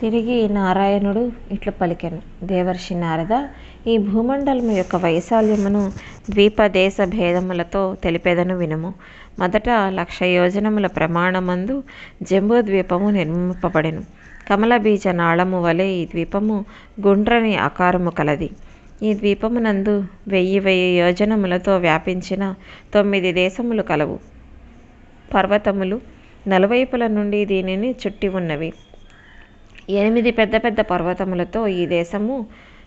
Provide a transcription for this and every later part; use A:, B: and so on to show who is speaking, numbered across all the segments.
A: తిరిగి నారాయణుడు ఇట్లు పలికెను. దేవర్షి నారద ఈ భూమండలము యొక్క వైశాల్యమును ద్వీపదేశ భేదములతో తెలిపెదను వినుము. మొదట లక్ష యోజనముల ప్రమాణమందు జంబూ ద్వీపము నిర్మింపబడెను. కమల బీజ నాళము వలె ఈ ద్వీపము గుండ్రని ఆకారము కలది. ఈ ద్వీపమునందు వెయ్యి వెయ్యి యోజనములతో వ్యాపించిన తొమ్మిది దేశములు కలవు. పర్వతములు నలువైపుల నుండి దీనిని చుట్టి ఉన్నవి. ఎనిమిది పెద్ద పెద్ద పర్వతములతో ఈ దేశము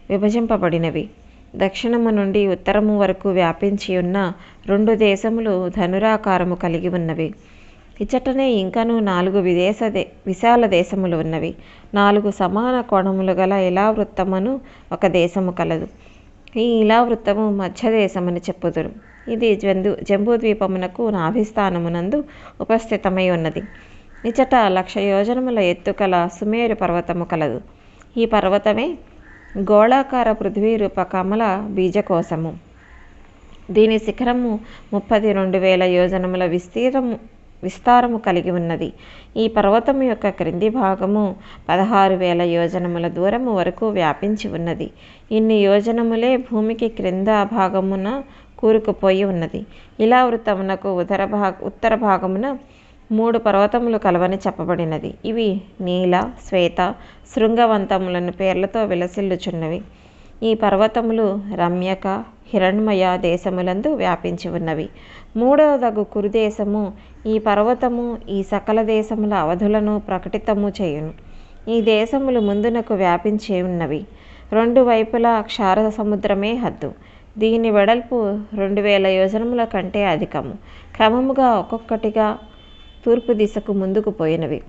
A: విభజింపబడినవి. దక్షిణము నుండి ఉత్తరము వరకు వ్యాపించి ఉన్న రెండు దేశములు ధనురాకారము కలిగి ఉన్నవి. ఇచ్చటనే ఇంకను నాలుగు విదేశ దే విశాల దేశములు ఉన్నవి. నాలుగు సమాన కోణములు గల ఇలా వృత్తమును ఒక దేశము కలదు. ఈ ఇలా వృత్తము మధ్య దేశమని చెప్పుదురు. ఇది జంబు జంబూద్వీపమునకు నాభిస్థానమునందు ఉపస్థితమై ఉన్నది. నిచట లక్ష యోజనముల ఎత్తుకల సుమేరు పర్వతము కలదు. ఈ పర్వతమే గోళాకార పృథ్వీ రూప కమల బీజకోశము. దీని శిఖరము ముప్పది రెండు వేల యోజనముల విస్తీరము విస్తారము కలిగి ఉన్నది. ఈ పర్వతము యొక్క క్రింది భాగము పదహారు వేల యోజనముల దూరము వరకు వ్యాపించి ఉన్నది. ఇన్ని యోజనములే భూమికి క్రింద భాగమున కూరుకుపోయి ఉన్నది. ఇలా వృత్తమునకు ఉదర భాగ ఉత్తర భాగమున మూడు పర్వతములు కలవని చెప్పబడినది. ఇవి నీల శ్వేత శృంగవంతములను పేర్లతో విలసిల్లుచున్నవి. ఈ పర్వతములు రమ్యక హిరణ్మయ దేశములందు వ్యాపించి ఉన్నవి. మూడవదగు కురుదేశము ఈ పర్వతము ఈ సకల దేశముల అవధులను ప్రకటితము చేయును. ఈ దేశములు ముందునకు వ్యాపించి ఉన్నవి. రెండు వైపులా క్షార సముద్రమే హద్దు. దీని వెడల్పు రెండు వేల యోజనముల కంటే అధికము. క్రమముగా ఒక్కొక్కటిగా తూర్పు దిశకు ముందుకు పోయినవి.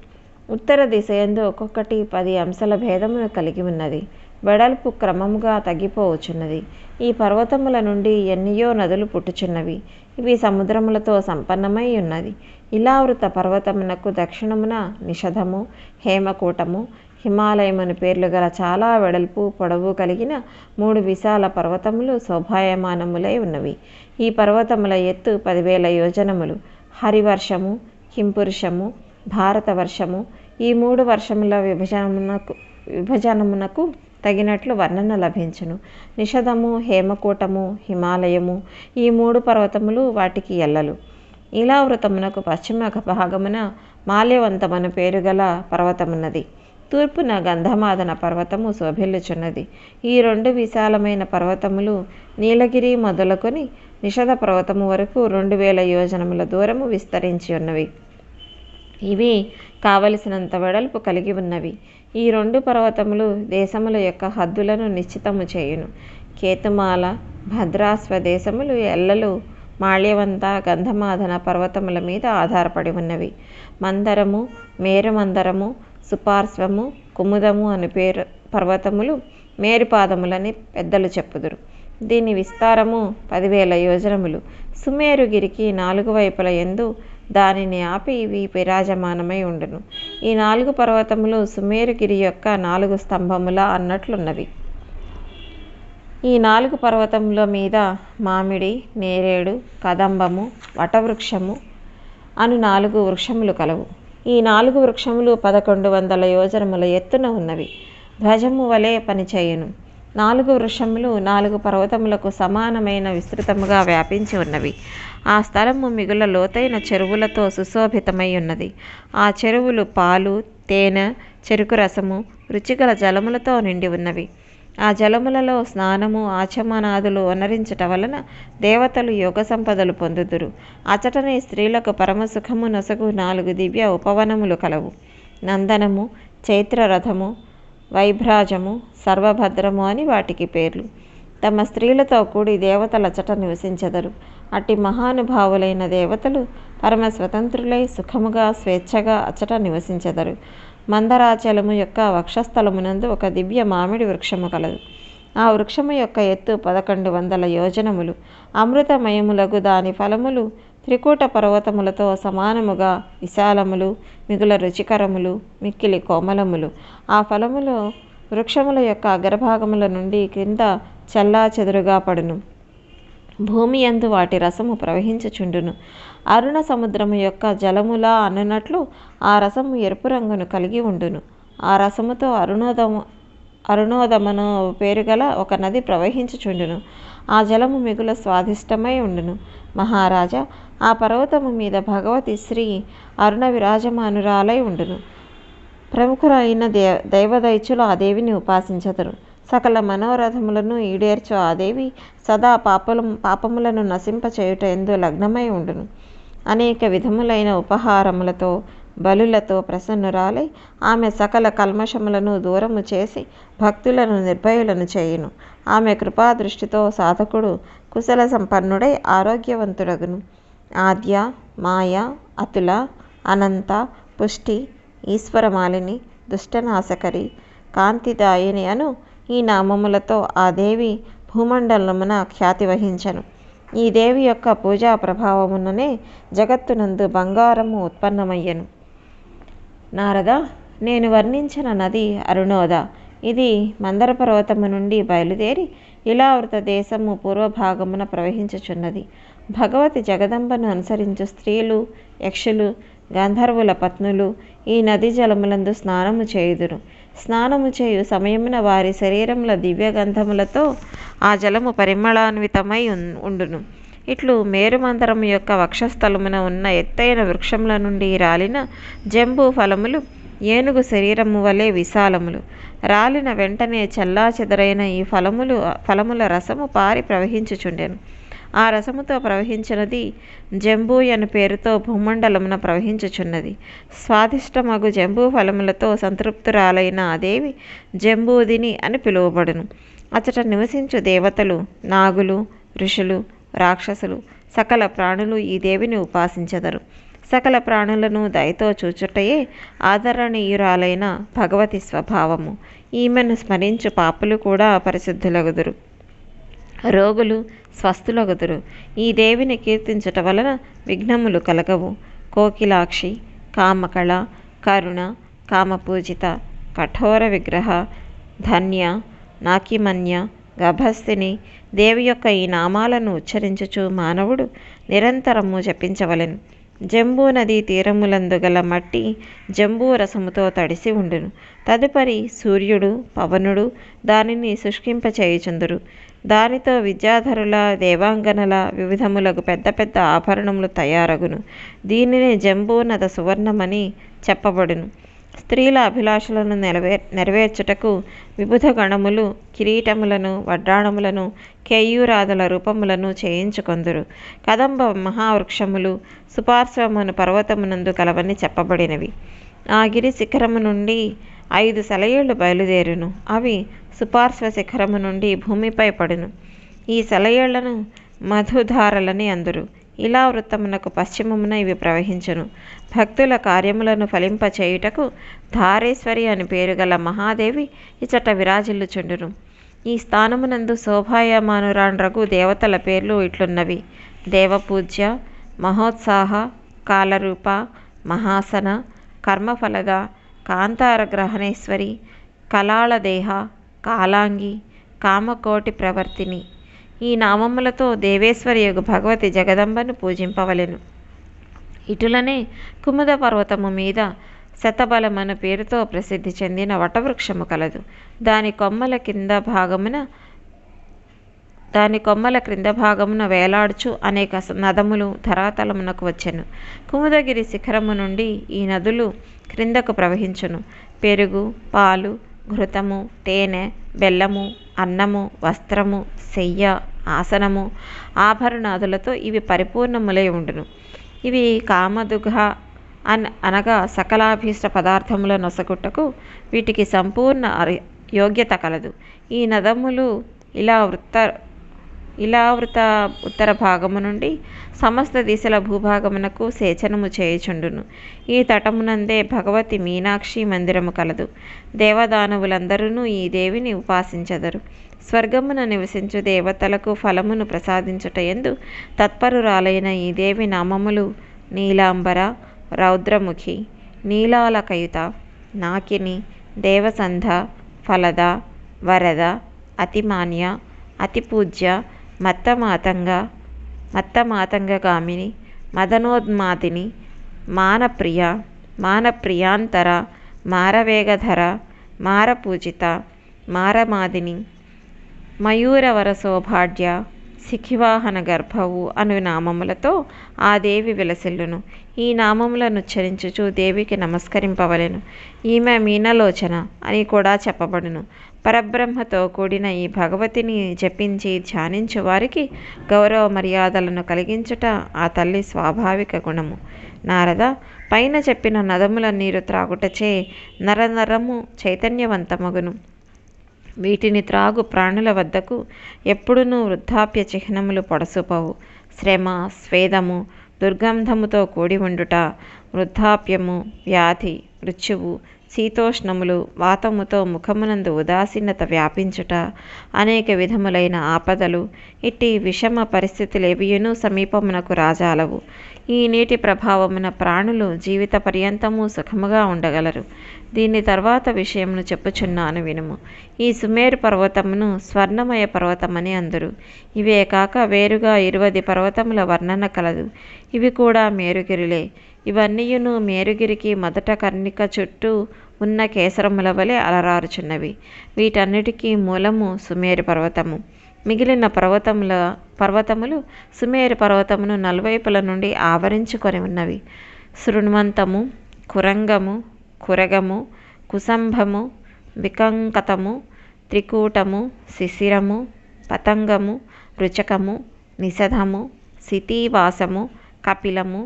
A: ఉత్తర దిశ ఎందు ఒక్కొక్కటి పది అంశాల భేదమును కలిగి ఉన్నది. వెడల్పు క్రమముగా తగ్గిపోవచ్చున్నది. ఈ పర్వతముల నుండి ఎన్నియో నదులు పుట్టుచున్నవి. ఇవి సముద్రములతో సంపన్నమై ఉన్నది. ఇలావృత పర్వతమునకు దక్షిణమున నిషధము హేమకూటము హిమాలయమని పేర్లు గల చాలా వెడల్పు పొడవు కలిగిన మూడు విశాల పర్వతములు శోభాయమానములై ఉన్నవి. ఈ పర్వతముల ఎత్తు పదివేల యోజనములు. హరివర్షము హింపురుషము భారతవర్షము ఈ మూడు వర్షముల విభజనమునకు విభజనమునకు తగినట్లు వర్ణన లభించును. నిషధము హేమకూటము హిమాలయము ఈ మూడు పర్వతములు వాటికి ఎల్లలు. ఇలావృతమునకు పశ్చిమ భాగమున మాల్యవంతమను పేరు గల పర్వతమున్నది. తూర్పున గంధమాదన పర్వతము శోభిల్లుచున్నది. ఈ రెండు విశాలమైన పర్వతములు నీలగిరి మొదలుకొని నిషధ పర్వతము వరకు రెండు వేల యోజనముల దూరము విస్తరించి ఉన్నవి. ఇవి కావలసినంత వెడల్పు కలిగి ఉన్నవి. ఈ రెండు పర్వతములు దేశముల యొక్క హద్దులను నిశ్చితము చేయును. కేతుమాల భద్రాస్వ దేశములు ఎల్లలు మాల్యవంత గంధమాధన పర్వతముల మీద ఆధారపడి ఉన్నవి. మందరము మేరుమందరము సుపార్శ్వము కుముదము అని పేరు పర్వతములు మేరుపాదములని పెద్దలు చెప్పుదురు. దీని విస్తారము పదివేల యోజనములు. సుమేరుగిరికి నాలుగు వైపుల ఎందు దానిని ఆపి ఇవి విరాజమానమై ఉండును. ఈ నాలుగు పర్వతములు సుమేరుగిరి యొక్క నాలుగు స్తంభముల అన్నట్లున్నవి. ఈ నాలుగు పర్వతముల మీద మామిడి నేరేడు కదంబము వటవృక్షము అను నాలుగు వృక్షములు కలవు. ఈ నాలుగు వృక్షములు పదకొండు వందల యోజనముల ఎత్తున ఉన్నవి. ధ్వజము వలె పనిచేయును. నాలుగు వృక్షములు నాలుగు పర్వతములకు సమానమైన విస్తృతముగా వ్యాపించి ఉన్నవి. ఆ స్థలము మిగుల లోతైన చెరువులతో సుశోభితమై ఉన్నది ఆ చెరువులు పాలు తేనె చెరుకు రసము రుచిగల జలములతో నిండి ఉన్నవి. ఆ జలములలో స్నానము ఆచమనాదులు వనరించట వలన దేవతలు యోగ సంపదలు పొందుదురు. అచటనే స్త్రీలకు పరమసుఖము నొసగు నాలుగు దివ్య ఉపవనములు కలవు. నందనము చైత్రరథము వైభ్రాజము సర్వభద్రము అని వాటికి పేర్లు. తమ స్త్రీలతో కూడి దేవతలచట నివసించెదరు. అట్టి మహానుభావులైన దేవతలు పరమ స్వతంత్రులై సుఖముగా స్వేచ్ఛగా అచ్చట నివసించెదరు. మందరాచలము యొక్క వక్షస్థలమునందు ఒక దివ్య మామిడి వృక్షము కలదు. ఆ వృక్షము యొక్క ఎత్తు పదకొండు వందల యోజనములు. అమృతమయములగు దాని ఫలములు త్రికూట పర్వతములతో సమానముగా విశాలములు మిగుల రుచికరములు మిక్కిలి కోమలములు. ఆ ఫలములు వృక్షముల యొక్క అగ్రభాగముల నుండి క్రింద చల్లా చెదురుగా పడును. భూమి అందు వాటి రసము ప్రవహించుచుండును. అరుణ సముద్రము యొక్క జలములా అన్నట్లు ఆ రసము ఎరుపు రంగును కలిగి ఉండును. ఆ రసముతో అరుణోదము అరుణోదమను పేరుగల ఒక నది ప్రవహించుచుండును. ఆ జలము మిగుల స్వాదిష్టమై ఉండును. మహారాజా ఆ పర్వతము మీద భగవతి శ్రీ అరుణ విరాజమానురాలై ఉండును. ప్రముఖులైన దే దైవదైత్యులు ఆ దేవిని ఉపాసించదరు. సకల మనోరథములను ఈడేర్చు ఆ దేవి సదా పాపలు పాపములను నశింపచేయుట ఎందు లగ్నమై ఉండును. అనేక విధములైన ఉపహారములతో బలులతో ప్రసన్నురాలై ఆమె సకల కల్మషములను దూరము చేసి భక్తులను నిర్భయులను చేయును. ఆమె కృపాదృష్టితో సాధకుడు కుశల సంపన్నుడై ఆరోగ్యవంతుడగును. ఆద్య మాయ అతుల అనంత పుష్టి ఈశ్వరమాలిని దుష్టనాశకరి కాంతిదాయిని అను ఈ నామములతో ఆ దేవి భూమండలమున ఖ్యాతి వహించను. ఈ దేవి యొక్క పూజా ప్రభావముననే జగత్తునందు బంగారము ఉత్పన్నమయ్యను. నారద నేను వర్ణించిన నది అరుణోద. ఇది మందర పర్వతము నుండి బయలుదేరి ఇలావృత దేశము పూర్వభాగమున ప్రవహించుచున్నది. భగవతి జగదంబను అనుసరించు స్త్రీలు యక్షులు గంధర్వుల పత్నులు ఈ నది జలములందు స్నానము చేయుదురు. స్నానము చేయు సమయమున వారి శరీరముల దివ్యగంధములతో ఆ జలము పరిమళాన్వితమై ఉన్- ఉండును. ఇట్లు మేరుమందరము యొక్క వక్షస్థలమున ఉన్న ఎత్తైన వృక్షముల నుండి రాలిన జంబు ఫలములు ఏనుగు శరీరము వలె విశాలములు. రాలిన వెంటనే చల్లా చెదరైన ఈ ఫలములు ఫలముల రసము పారి ప్రవహించుచుండెను. ఆ రసముతో ప్రవహించినది జంబూ అను పేరుతో భూమండలమున ప్రవహించుచున్నది. స్వాదిష్టమగు జంబూ ఫలములతో సంతృప్తురాలైన ఆ దేవి జంబూదిని అని పిలువబడును. అచట నివసించు దేవతలు నాగులు ఋషులు రాక్షసులు సకల ప్రాణులు ఈ దేవిని ఉపాసించెదరు. సకల ప్రాణులను దయతో చూచుటయే ఆదరణీయురాలైన భగవతి స్వభావము. ఈమెను స్మరించు పాపులు కూడా పరిశుద్ధులగుదురు. రోగులు స్వస్థులగుదురు. ఈ దేవిని కీర్తించుట వలన విఘ్నములు కలగవు. కోకిలాక్షి కామకళ కరుణ కామపూజిత కఠోర విగ్రహ ధన్య నాకిమన్య గభస్తిని దేవి యొక్క ఈ నామాలను ఉచ్చరించుచు మానవుడు నిరంతరము జపించవలెను. జంబూ నదీ తీరములందు గల మట్టి జంబూ రసముతో తడిసి ఉండును. తదుపరి సూర్యుడు పవనుడు దానిని శుష్కింపచేయుచుందురు. దానితో విద్యాధరుల దేవాంగనల వివిధములకు పెద్ద పెద్ద ఆభరణములు తయారగును. దీనిని జంబూనద సువర్ణమని చెప్పబడును. స్త్రీల అభిలాషలను నెరవే నెరవేర్చుటకు విబుధ గణములు కిరీటములను వడ్డాణములను కేయూరాదుల రూపములను చేయించుకొందురు. కదంబ మహావృక్షములు సుపార్శ్వమును పర్వతమునందు కలవని చెప్పబడినవి. ఆ గిరి శిఖరము నుండి ఐదు సెలయేళ్ళు బయలుదేరును. అవి సుపార్శ్వ శిఖరము నుండి భూమిపై పడును. ఈ సెలయేళ్ళను మధుధారలని అందురు. ఇలా వృత్తమునకు పశ్చిమమున ఇవి ప్రవహించును. భక్తుల కార్యములను ఫలింపచేయుటకు ధారేశ్వరి అని పేరు గల మహాదేవి ఇచట విరాజిల్లుచుండును. ఈ స్థానమునందు శోభాయమానురాండ్రగు దేవతల పేర్లు ఇట్లున్నవి. దేవపూజ్య మహోత్సాహ కాలరూప మహాసన కర్మఫలద కాంతారగ్రహణేశ్వరి కళాళదేహ కాలాంగి కామకోటి ప్రవర్తిని ఈ నామములతో దేవేశ్వరి యొక్క భగవతి జగదంబను పూజింపవలెను. ఇటులనే కుముద పర్వతము మీద శతబలమను పేరుతో ప్రసిద్ధి చెందిన వటవృక్షము కలదు. దాని కొమ్మల కింద భాగమున దాని కొమ్మల క్రింద భాగమున వేలాడుచు అనేక నదములు ధరాతలమునకు వచ్చెను. కుముదగిరి శిఖరము నుండి ఈ నదులు క్రిందకు ప్రవహించును. పెరుగు పాలు ఘృతము తేనె బెల్లము అన్నము వస్త్రము శయ్య ఆసనము ఆభరణాదులతో ఇవి పరిపూర్ణములై ఉండును. ఇవి కామదుఘ అన్ అనగా సకలాభీష్ట పదార్థముల నొసగుట్టకు వీటికి సంపూర్ణ అరి- యోగ్యత కలదు. ఈ నదములు ఇలా వృత్త ఇలావృత ఉత్తర భాగము నుండి సమస్త దిశల భూభాగమునకు సేచనము చేయుచుండును. ఈ తటమునందే భగవతి మీనాక్షి మందిరము కలదు. దేవదానవులందరూ ఈ దేవిని ఉపాసించెదరు. స్వర్గమున నివసించు దేవతలకు ఫలమును ప్రసాదించుట ఎందు తత్పరురాలైన ఈ దేవి నామములు నీలాంబర రౌద్రముఖి నీలాలకయుత నాకిని దేవసంధ ఫలద వరద అతిమాన్య అతిపూజ్య మత్తమాతంగ మత్తమాతంగగామిని మదనోన్మాదిని మానప్రియ మానప్రియాంతర మారవేగధర మారపూజిత మారమాదిని మయూరవర శోభాఢ్య శిఖివాహన గర్భవు అను నామములతో ఆ దేవి విలసిల్లును. ఈ నామములను ఉచ్చరించుచు దేవికి నమస్కరింపవలెను. ఈమె మీనలోచన అని కూడా చెప్పబడును. పరబ్రహ్మతో కూడిన ఈ భగవతిని జపించి ధ్యానించు వారికి గౌరవ మర్యాదలను కలిగించుట ఆ తల్లి స్వాభావిక గుణము. నారద పైన చెప్పిన నదముల నీరు త్రాగుటచే నరనరము చైతన్యవంతమగును. వీటిని త్రాగు ప్రాణుల వద్దకు ఎప్పుడునూ వృద్ధాప్య చిహ్నములు పొడసుపవు. శ్రమ స్వేదము దుర్గంధముతో కూడి ఉండుట వృద్ధాప్యము వ్యాధి మృత్యువు శీతోష్ణములు వాతముతో ముఖమునందు ఉదాసీనత వ్యాపించుట అనేక విధములైన ఆపదలు ఇట్టి విషమ పరిస్థితులేవియును సమీపమునకు రాజాలవు. ఈ నీటి ప్రభావమున ప్రాణులు జీవిత పర్యంతము సుఖముగా ఉండగలరు. దీని తర్వాత విషయమును చెప్పుచున్నాను వినుము. ఈ సుమేరు పర్వతమును స్వర్ణమయ పర్వతమని అందరు. ఇవే కాక వేరుగా ఇరువది పర్వతముల వర్ణన కలదు. ఇవి కూడా మేరుగిరిలే. ఇవన్నీయును మేరుగిరికి మొదట కర్ణిక చుట్టూ ఉన్న కేసరముల వలె అలరారుచున్నవి. వీటన్నిటికీ మూలము సుమేరు పర్వతము. మిగిలిన పర్వతముల పర్వతములు సుమేరు పర్వతమును నలువైపుల నుండి ఆవరించుకొని ఉన్నవి. శృణ్వంతము కురంగము కురగము కుసంభము వికంకతము త్రికూటము శిశిరము పతంగము రుచకము నిషధము సితీవాసము కపిలము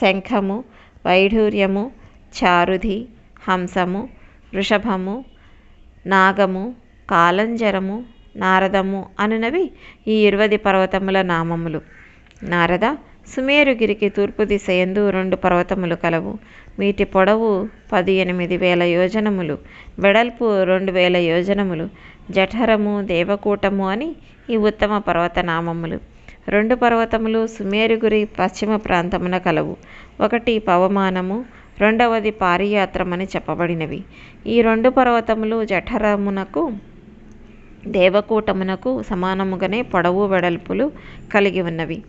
A: శంఖము వైఢూర్యము చారుధి హంసము వృషభము నాగము కాలంజరము నారదము అనునవి ఈ ఇరువది పర్వతముల నామములు. నారద సుమేరుగిరికి తూర్పు దిశ ఎందు రెండు పర్వతములు కలవు. వీటి పొడవు పది ఎనిమిది వేల యోజనములు. వెడల్పు రెండు వేల యోజనములు. జఠరము దేవకూటము అని ఈ ఉత్తమ పర్వత నామములు. రెండు పర్వతములు సుమేరుగురి పశ్చిమ ప్రాంతమున కలవు. ఒకటి పవమానము రెండవది పారియాత్రమని చెప్పబడినవి. ఈ రెండు పర్వతములు జఠరమునకు దేవకూటమునకు సమానముగానే పొడవు వెడల్పులు కలిగి ఉన్నవి.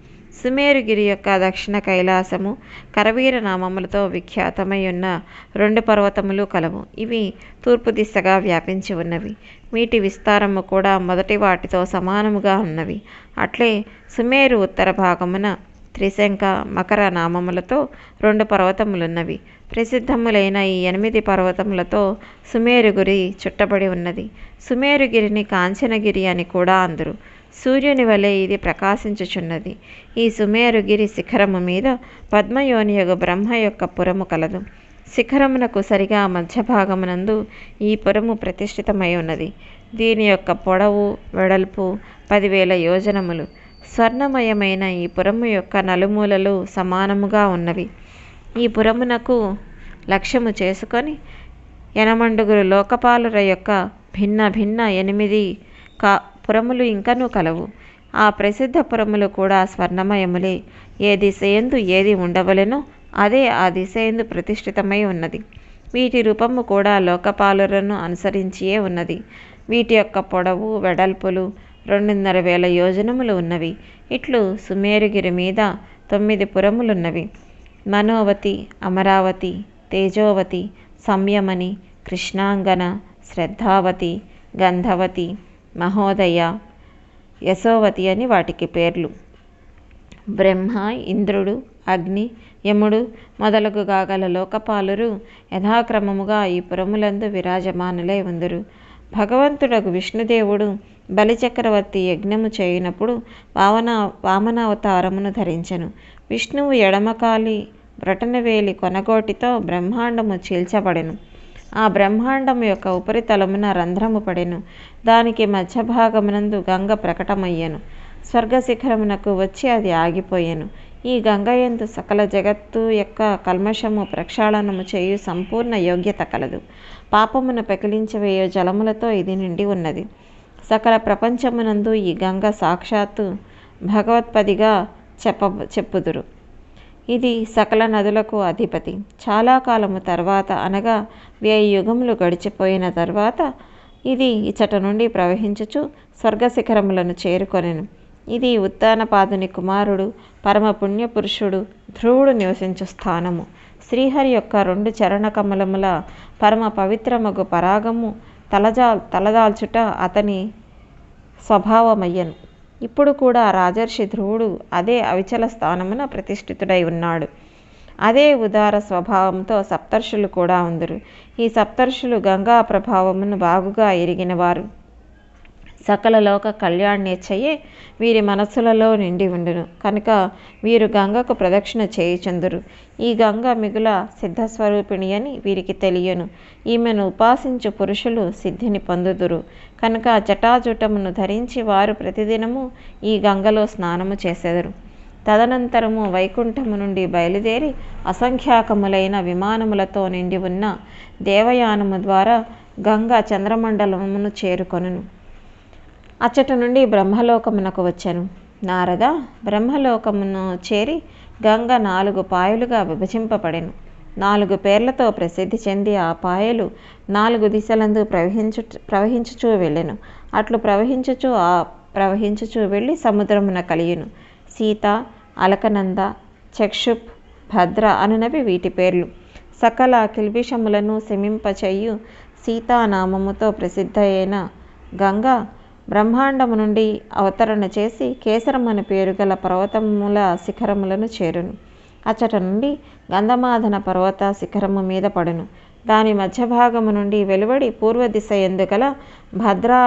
A: సుమేరుగిరి యొక్క దక్షిణ కైలాసము కరవీర నామములతో విఖ్యాతమై ఉన్న రెండు పర్వతములు కలవు. ఇవి తూర్పు దిశగా వ్యాపించి ఉన్నవి. వీటి విస్తారము కూడా మొదటి వాటితో సమానముగా ఉన్నవి. అట్లే సుమేరు ఉత్తర భాగమున త్రిశంక మకర నామములతో రెండు పర్వతములున్నవి. ప్రసిద్ధములైన ఈ ఎనిమిది పర్వతములతో సుమేరుగురి చుట్టబడి ఉన్నది. సుమేరుగిరిని కాంచనగిరి అని కూడా అందరు. సూర్యుని వలె ఇది ప్రకాశించుచున్నది. ఈ సుమేరుగిరి శిఖరము మీద పద్మయోనియగు బ్రహ్మ యొక్క పురము కలదు. శిఖరమునకు సరిగా మధ్య భాగమునందు ఈ పురము ప్రతిష్ఠితమై ఉన్నది. దీని యొక్క పొడవు వెడల్పు పదివేల యోజనములు. స్వర్ణమయమైన ఈ పురము యొక్క నలుమూలలు సమానముగా ఉన్నవి. ఈ పురమునకు లక్ష్యము చేసుకొని యనమండుగురు లోకపాలుర యొక్క భిన్న భిన్న ఎనిమిది కా పురములు ఇంకనూ కలవు. ఆ ప్రసిద్ధ పురములు కూడా స్వర్ణమయములే. ఏ దిశయందు ఏది ఉండవలెనో అదే ఆ దిశయందు ప్రతిష్ఠితమై ఉన్నది. వీటి రూపము కూడా లోకపాలురను అనుసరించియే ఉన్నది. వీటి యొక్క పొడవు వెడల్పులు రెండున్నర వేల యోజనములు ఉన్నవి. ఇట్లు సుమేరుగిరి మీద తొమ్మిది పురములున్నవి. మనోవతి అమరావతి తేజోవతి సంయమని కృష్ణాంగన శ్రద్ధావతి గంధవతి మహోదయ యశోవతి అని వాటికి పేర్లు. బ్రహ్మ ఇంద్రుడు అగ్ని యముడు మొదలగు గాగల లోకపాలురు యథాక్రమముగా ఈ పురములందు విరాజమానులై ఉందురు. భగవంతుడకు విష్ణుదేవుడు బలిచక్రవర్తి యజ్ఞము చేయునప్పుడు వామన వామనావతారమును ధరించెను. విష్ణువు ఎడమకాలి బ్రటనవేలి కొనగోటితో బ్రహ్మాండము చీల్చబడెను. ఆ బ్రహ్మాండము యొక్క ఉపరితలమున రంధ్రము పడెను. దానికి మధ్య భాగమునందు గంగ ప్రకటమయ్యెను. స్వర్గశిఖరమునకు వచ్చి అది ఆగిపోయెను. ఈ గంగయందు సకల జగత్తు యొక్క కల్మషము ప్రక్షాళనము చేయు సంపూర్ణ యోగ్యత కలదు. పాపమును పెకిలించవేయు జలములతో ఇది నిండి ఉన్నది. సకల ప్రపంచమునందు ఈ గంగ సాక్షాత్తు భగవత్పదిగా చెప్ప చెప్పుదురు. ఇది సకల నదులకు అధిపతి. చాలా కాలము తర్వాత అనగా వ్యయ యుగములు గడిచిపోయిన తర్వాత ఇది ఇచ్చట నుండి ప్రవహించుచు స్వర్గశిఖరములను చేరుకొనెను. ఇది ఉత్తానపాదుని కుమారుడు పరమ పుణ్యపురుషుడు ధ్రువుడు నివసించు స్థానము. శ్రీహరి యొక్క రెండు చరణ కమలముల పరమ పవిత్రమగు పరాగము తలజా తలదాల్చుట అతని స్వభావమయ్యను. ఇప్పుడు కూడా రాజర్షి ధ్రువుడు అదే అవిచల స్థానమున ప్రతిష్ఠితుడై ఉన్నాడు. అదే ఉదార స్వభావంతో సప్తర్షులు కూడా ఉందరు. ఈ సప్తర్షులు గంగా ప్రభావమును బాగుగా ఎరిగినవారు. సకల లోక కళ్యాణ్యచ్చయే వీరి మనస్సులలో నిండి ఉండును. కనుక వీరు గంగకు ప్రదక్షిణ చేయుచుందురు. ఈ గంగ మిగుల సిద్ధస్వరూపిణి అని వీరికి తెలియను. ఈమెను ఉపాసించు పురుషులు సిద్ధిని పొందుదురు. కనుక జటాజుటమును ధరించి వారు ప్రతిదినము ఈ గంగలో స్నానము చేసెదరు. తదనంతరము వైకుంఠము నుండి బయలుదేరి అసంఖ్యాకములైన విమానములతో నిండి ఉన్న దేవయానము ద్వారా గంగా చంద్రమండలమును చేరుకొనును. అచ్చట నుండి బ్రహ్మలోకమునకు వచ్చాను. నారద బ్రహ్మలోకమును చేరి గంగ నాలుగు పాయలుగా విభజింపబడెను. నాలుగు పేర్లతో ప్రసిద్ధి చెంది ఆ పాయలు నాలుగు దిశలందు ప్రవహించు ప్రవహించుచూ వెళ్ళెను. అట్లు ప్రవహించుచు ఆ ప్రవహించుచూ వెళ్ళి సముద్రమున కలియును. సీత అలకనంద చక్షుప్ భద్ర అనునవి వీటి పేర్లు. సకల కిల్బిషములను శమింపచేయు సీతానామముతో ప్రసిద్ధ అయిన గంగ బ్రహ్మాండము నుండి అవతరణ చేసి కేసరమని పేరు గల పర్వతముల శిఖరములను చేరును. అచ్చట నుండి గంధమాధన పర్వత శిఖరము మీద పడును. దాని మధ్య భాగము నుండి వెలువడి పూర్వ దిశ ఎందుకల భద్రా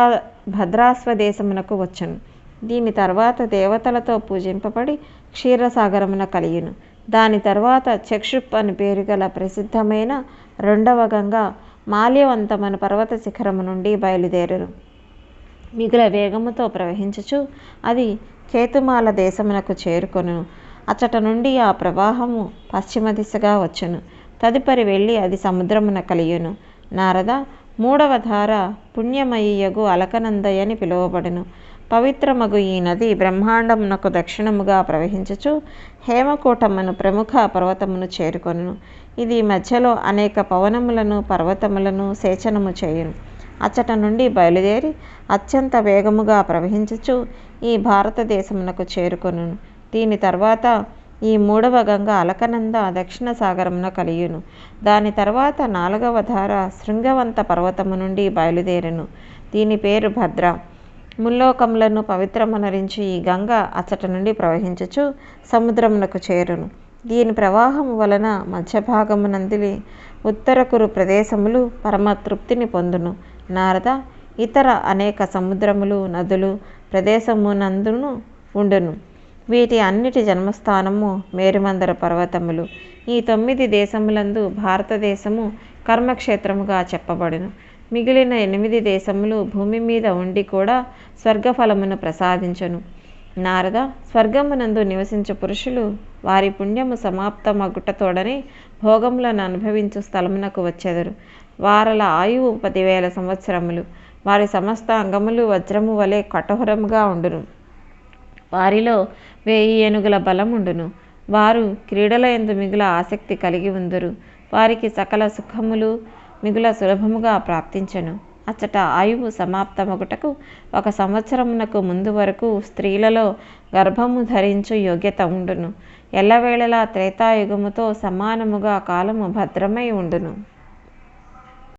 A: భద్రాస్వదేశమునకు వచ్చును. దీని తర్వాత దేవతలతో పూజింపబడి క్షీరసాగరమున కలియును. దాని తర్వాత చక్షుప్ అని పేరు గల ప్రసిద్ధమైన రెండవ గంగా మాల్యవంతమను పర్వత శిఖరము నుండి బయలుదేరును. మిగుల వేగముతో ప్రవహించుచు అది కేతుమాల దేశమునకు చేరుకొను అచ్చట నుండి ఆ ప్రవాహము పశ్చిమ దిశగా వచ్చును. తదుపరి వెళ్ళి అది సముద్రమున కలియును. నారద మూడవ ధార పుణ్యమయ్యగు అలకనందయని పిలువబడును. పవిత్రమగు ఈ నది బ్రహ్మాండమునకు దక్షిణముగా ప్రవహించుచు హేమకూటమును ప్రముఖ పర్వతమును చేరుకొను ఇది మధ్యలో అనేక పవనములను పర్వతములను సేచనము చేయును. అచ్చట నుండి బయలుదేరి అత్యంత వేగముగా ప్రవహించుచు ఈ భారతదేశమునకు చేరుకొను. దీని తర్వాత ఈ మూడవ గంగ అలకనంద దక్షిణ సాగరమున కలియును. దాని తర్వాత నాలుగవ ధార శృంగవంత పర్వతము నుండి బయలుదేరును. దీని పేరు భద్ర. ముల్లోకములను పవిత్రమనరించి ఈ గంగ అచ్చట నుండి ప్రవహించుచు సముద్రమునకు చేరును. దీని ప్రవాహము వలన మధ్య భాగమునందిలి ఉత్తరకురు ప్రదేశములు పరమ తృప్తిని పొందును. నారద ఇతర అనేక సముద్రములు నదులు ప్రదేశమునందును ఉండును. వీటి అన్నిటి జన్మస్థానము మేరుమందర పర్వతములు. ఈ తొమ్మిది దేశములందు భారతదేశము కర్మక్షేత్రముగా చెప్పబడును. మిగిలిన ఎనిమిది దేశములు భూమి మీద ఉండి కూడా స్వర్గఫలమును ప్రసాదించను. నారద స్వర్గమునందు నివసించు పురుషులు వారి పుణ్యము సమాప్తమగుటతోడని భోగములను అనుభవించు స్థలమునకు వచ్చెదరు. వారల ఆయువు పదివేల సంవత్సరములు. వారి సమస్త అంగములు వజ్రము వలె కఠోరముగా ఉండును. వారిలో వేయి ఏనుగుల బలం ఉండును. వారు క్రీడల ఎందు మిగుల ఆసక్తి కలిగి ఉందరు. వారికి సకల సుఖములు మిగుల సులభముగా ప్రాప్తించను. అచ్చట ఆయువు సమాప్తమగుటకు ఒక సంవత్సరమునకు ముందు వరకు స్త్రీలలో గర్భము ధరించు యోగ్యత ఉండును. ఎల్లవేళలా త్రేతాయుగముతో సమానముగా కాలము భద్రమై ఉండును.